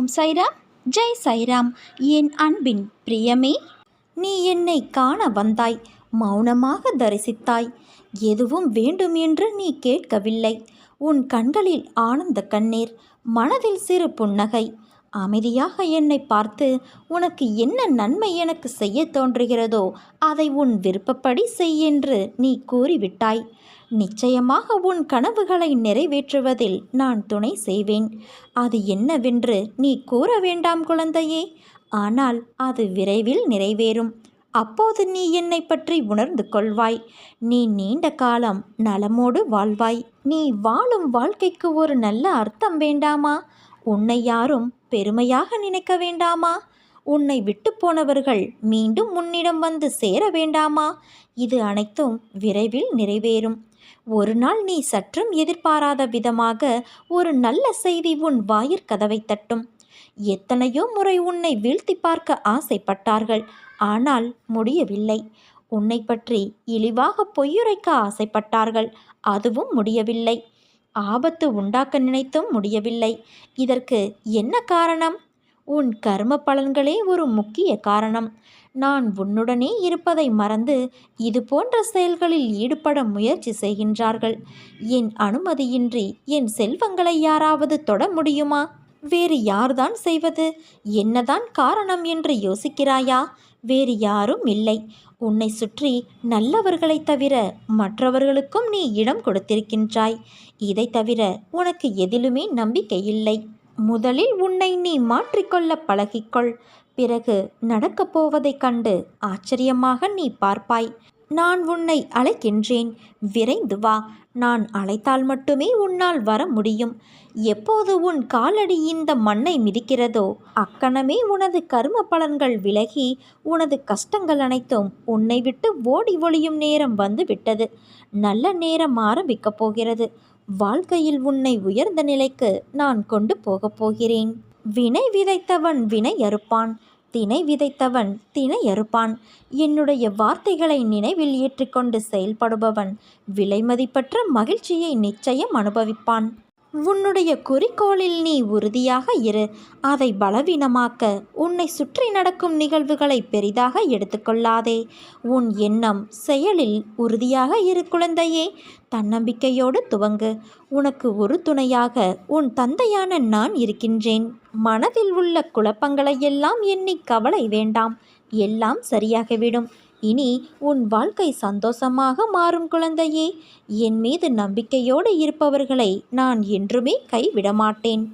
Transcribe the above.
ஓம் சைராம் ஜெய் சைராம். என் அன்பின் பிரியமே நீ என்னை காண வந்தாய் மௌனமாக தரிசித்தாய். எதுவும் வேண்டும் என்று நீ கேட்கவில்லை. உன் கண்களில் ஆனந்த கண்ணீர் மனதில் சிறு புன்னகை. அமைதியாக என்னை பார்த்து உனக்கு என்ன நன்மை எனக்கு செய்ய தோன்றுகிறதோ அதை உன் விருப்பப்படி செய் என்று நீ கூறிவிட்டாய். நிச்சயமாக உன் கனவுகளை நிறைவேற்றுவதில் நான் துணை செய்வேன். அது என்னவென்று நீ கூற வேண்டாம் குழந்தையே. ஆனால் அது விரைவில் நிறைவேறும். அப்போது நீ என்னை பற்றி உணர்ந்து கொள்வாய். நீ நீண்ட காலம் நலமோடு வாழ்வாய். நீ வாழும் வாழ்க்கைக்கு ஒரு நல்ல அர்த்தம் வேண்டாமா? உன்னை யாரும் பெருமையாக நினைக்க வேண்டாமா? உன்னை விட்டு போனவர்கள் மீண்டும் உன்னிடம் வந்து சேர வேண்டாமா? இது அனைத்தும் விரைவில் நிறைவேறும். ஒரு நாள் நீ சற்றும் எதிர்பாராத விதமாக ஒரு நல்ல செய்தி உன் வாயிற்கதவை தட்டும். எத்தனையோ முறை உன்னை வீழ்த்தி பார்க்க ஆசைப்பட்டார்கள். ஆனால் முடியவில்லை. உன்னை பற்றி இழிவாக பொய்யுரைக்க ஆசைப்பட்டார்கள். அதுவும் முடியவில்லை. ஆபத்து உண்டாக்க நினைத்தும் முடியவில்லை. இதற்கு என்ன காரணம்? உன் கர்ம பலன்களே ஒரு முக்கிய காரணம். நான் உன்னுடனே இருப்பதை மறந்து இது போன்ற செயல்களில் ஈடுபட முயற்சி செய்கின்றார்கள். என் அனுமதியின்றி என் செல்வங்களை யாராவது தொட முடியுமா? வேறு யார்தான் செய்வது? என்னதான் காரணம் என்று யோசிக்கிறாயா? வேறு யாரும் இல்லை. உன்னை சுற்றி நல்லவர்களைத் தவிர மற்றவர்களுக்கும் நீ இடம் கொடுத்திருக்கின்றாய். இதை தவிர உனக்கு எதிலுமே நம்பிக்கை இல்லை. முதலில் உன்னை நீ மாற்றிக்கொள்ள பழகிக்கொள். பிறகு நடக்கப் போவதைக் கண்டு ஆச்சரியமாக நீ பார்ப்பாய். நான் உன்னை அழைக்கின்றேன். விரைந்து வா. நான் அழைத்தால் மட்டுமே உன்னால் வர முடியும். எப்போது உன் காலடி இந்த மண்ணை மிதிக்கிறதோ அக்கணமே உனது கரும பலன்கள் விலகி உனது கஷ்டங்கள் அனைத்தும் உன்னை விட்டு ஓடி ஒளியும் நேரம் வந்து விட்டது நல்ல நேரம் ஆரம்பிக்கப் போகிறது. வாழ்க்கையில் உன்னை உயர்ந்த நிலைக்கு நான் கொண்டு போகப் போகிறேன். வினை விதைத்தவன் வினை அறுப்பான். தினை விதைத்தவன் தினை அறுப்பான். என்னுடைய வார்த்தைகளை நினைவில் ஏற்றிக்கொண்டு செயல்படுபவன். விலைமதிப்பற்ற மகிழ்ச்சியை நிச்சயம் அனுபவிப்பான். உன்னுடைய குறிக்கோளில் நீ உறுதியாக இரு. அதை பலவீனமாக்க உன்னை சுற்றி நடக்கும் நிகழ்வுகளை பெரிதாக எடுத்துக்கொள்ளாதே. உன் எண்ணம் செயலில் உறுதியாக இரு குழந்தையே. தன்னம்பிக்கையோடு துவங்கு. உனக்கு ஒரு துணையாக உன் தந்தையான நான் இருக்கின்றேன். மனதில் உள்ள குழப்பங்களையெல்லாம் எண்ணி கவலை வேண்டாம். எல்லாம் சரியாகிவிடும். இனி உன் வாழ்க்கை சந்தோஷமாக மாறும் குழந்தையே. என் மீது நம்பிக்கையோடு இருப்பவர்களை நான் என்றுமே கைவிட மாட்டேன்